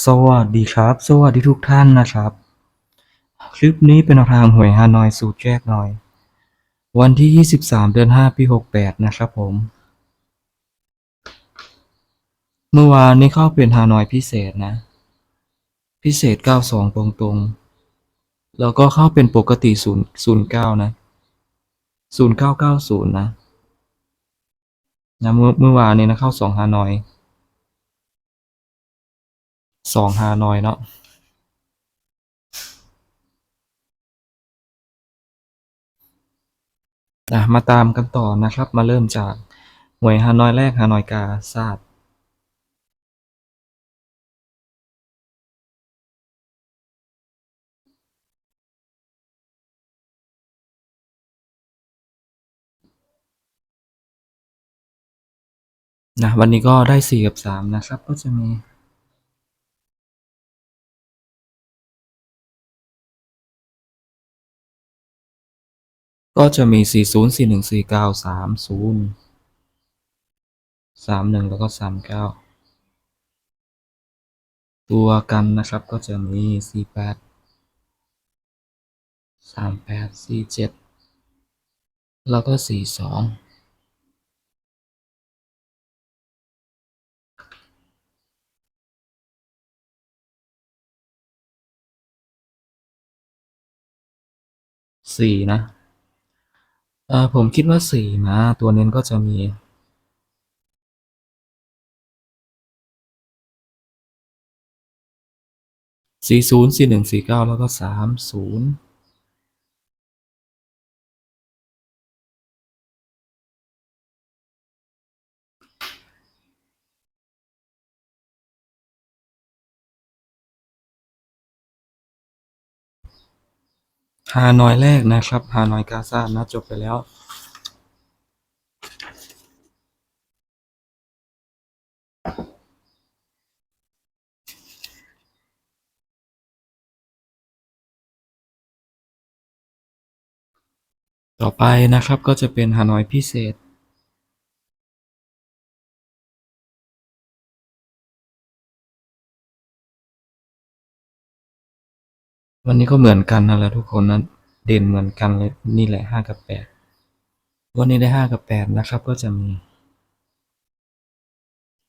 สวัสดีครับ สวัสดีทุกท่านนะครับ คลิปนี้เป็นทางหวยฮานอยสูตรแยกหน่อย วันที่ 23 เดือน 5 ปี 68 นะครับผม เมื่อวานนี้เข้าเป็นฮานอยพิเศษนะ พิเศษ 92 ตรงๆแล้วก็เข้าเป็นปกติ 0 09 นะ 0990 นะนะเมื่อเมื่อวานนี้นะเข้า 2 ฮานอย สองฮานอยเนาะอะมาตามกันต่อนะครับ มาเริ่มจากห่วยฮานอยแรกฮานอยกาซาดนะวันนี้ก็ได้สี่กับสามนะครับ ก็จะมี ก็จะมีสี่ศูนย์สี่หนึ่งสี่เก้าสามศูนย์สามหนึ่งแล้วก็สามเก้าตัวกันนะครับก็จะมีสี่แปดสามแปดสี่เจ็ดแล้วก็สี่สองสี่นะ ผมคิดว่าสี่นะ ตัวเน้นก็จะมีสี่ศูนย์สี่หนึ่งสี่เก้าแล้วก็สามศูนย์ ฮานอยแรกนะครับฮานอยกาซานะจบไปแล้วต่อไปนะครับก็จะเป็นฮานอยพิเศษ วันนี้ก็เหมือนกันนั่นแหละทุกคนนะเด่นเหมือนกันเลยนี่แหละห้ากับแปดวันนี้ได้ห้ากับแปดนะครับ ก็จะมี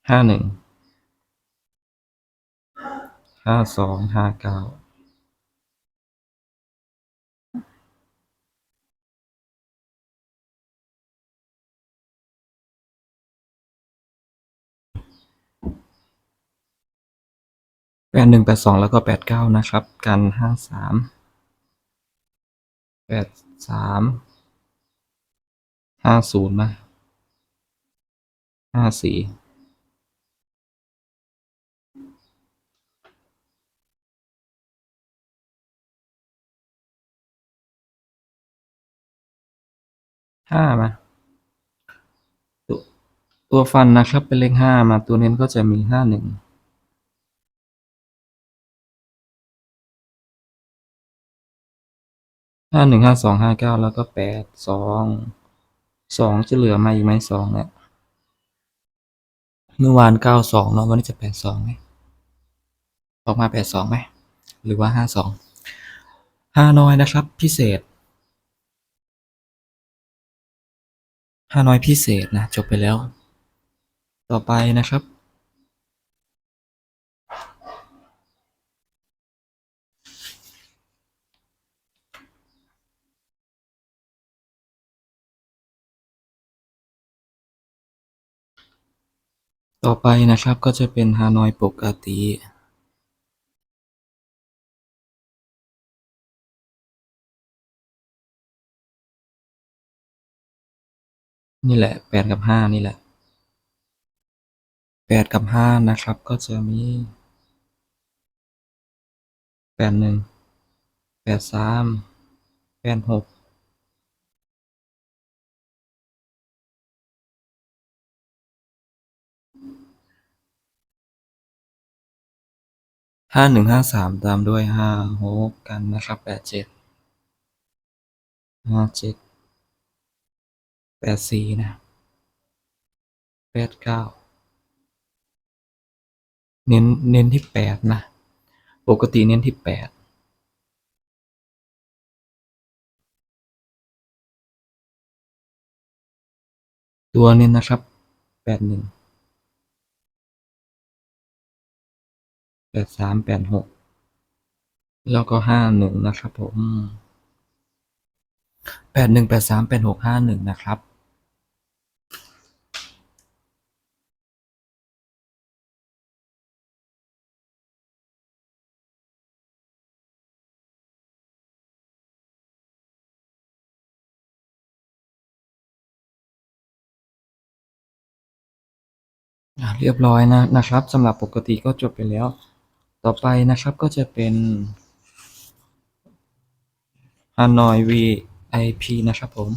ห้าหนึ่งห้าสองห้าเก้า แปดหนึ่งแปดสองแล้วก็แปดเก้านะครับ กันห้าสามแปดสามห้าศูนย์มาห้าสี่ห้ามาตัวตัวฟันนะครับเป็นเลขห้ามาตัวเน้นก็จะมีห้าหนึ่ง ห้าหนึ่งห้าสองห้าเก้าแล้วก็แปดสองสองจะเหลือมาอีกไหมสองเนี่ยเมื่อวานเก้าสองเนาะวันนี้จะแปดสองไหมออกมาแปดสองไหมหรือว่าห้าสองห้าน้อยนะครับ พิเศษห้าน้อยพิเศษนะจบไปแล้ว ต่อไปนะครับ ต่อไปนะครับก็จะเป็นฮานอยปกติ นี่แหละแปดกับห้านี่แหละแปดกับห้านะครับก็จะมีแปดหนึ่งแปดสามแปดหก ห้าหนึ่งห้าสามตามด้วยห้าหกกันนะครับแปดเจ็ดห้าเจ็ดแปดสี่นะแปดเก้าเน้นเน้นที่แปดนะ ปกติเน้นที่แปดตัวเน้นนะครับแปดหนึ่ง แปดสามแปดหกแล้วก็ห้าหนึ่งนะครับผมแปดหนึ่งแปดสามแปดหกห้าหนึ่งนะครับ เรียบร้อยนะนะครับสำหรับปกติก็จบไปแล้ว ต่อไปนะครับก็จะเป็น Hanoi VIP นะครับผม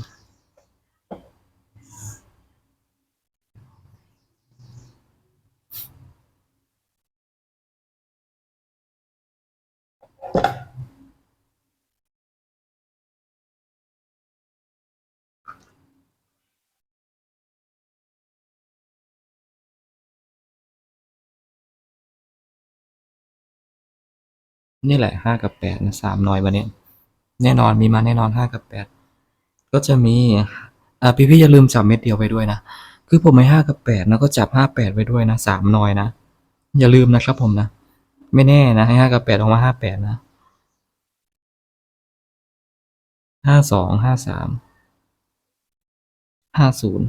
นี่แหละห้ากับแปดนะสามหน่อยวันนี้แน่นอนมีมาแน่นอนห้ากับแปดก็จะมีอ่าพี่พี่อย่าลืมจับเม็ดเดียวไปด้วยนะ คือผมไม่ห้ากับแปดแล้วก็จับห้าแปดไว้ด้วยนะสามหน่อยนะ อย่าลืมนะครับผมนะ ไม่แน่นะให้ห้ากับแปดออกมาห้าแปดนะห้าสองห้าสามห้าศูนย์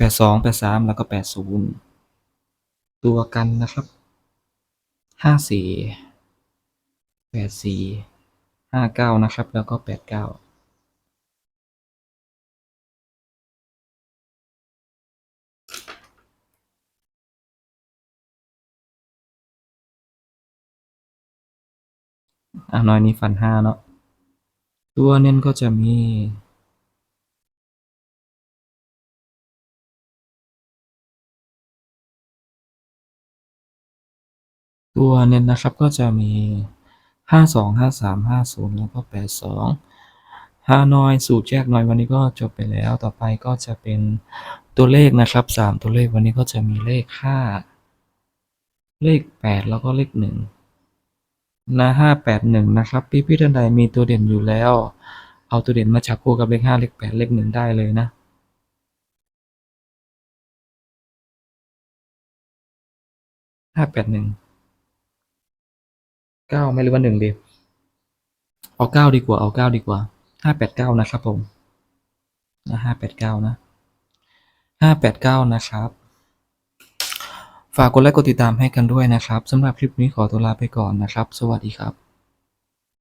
แปดสองแปดสามแล้วก็แปดศูนย์ตัวกันนะครับห้าสี่แปดสี่ห้าเก้านะครับ แล้วก็แปดเก้าอะน้อยนี้ฟันห้าเนาะตัวเน้นก็จะมี ตัวเน้นนะครับก็จะมีห้าสองห้าสามห้าศูนย์แล้วก็แปดสองห้าน้อยสูตรแยกน้อยวันนี้ก็จบไปแล้วต่อไปก็จะเป็นตัวเลขนะครับสามตัวเลขวันนี้ก็จะมีเลขห้าเลขแปดแล้วก็เลขหนึ่งนะห้าแปดหนึ่งนะครับ พี่พี่ท่านใดมีตัวเด่นอยู่แล้ว เอาตัวเด่นมาจับคู่กับเลขห้าเลขแปดเลขหนึ่งได้เลยนะห้าแปดหนึ่ง เก้าไม่หรือว่าหนึ่งดี เอาเก้าดีกว่า เอาเก้าดีกว่าห้าแปดเก้านะครับผมนะห้าแปดเก้านะห้าแปดเก้านะครับ ฝากกดไลค์กดติดตามให้กันด้วยนะครับสำหรับคลิปนี้ขอตัวลาไปก่อนนะครับ สวัสดีครับ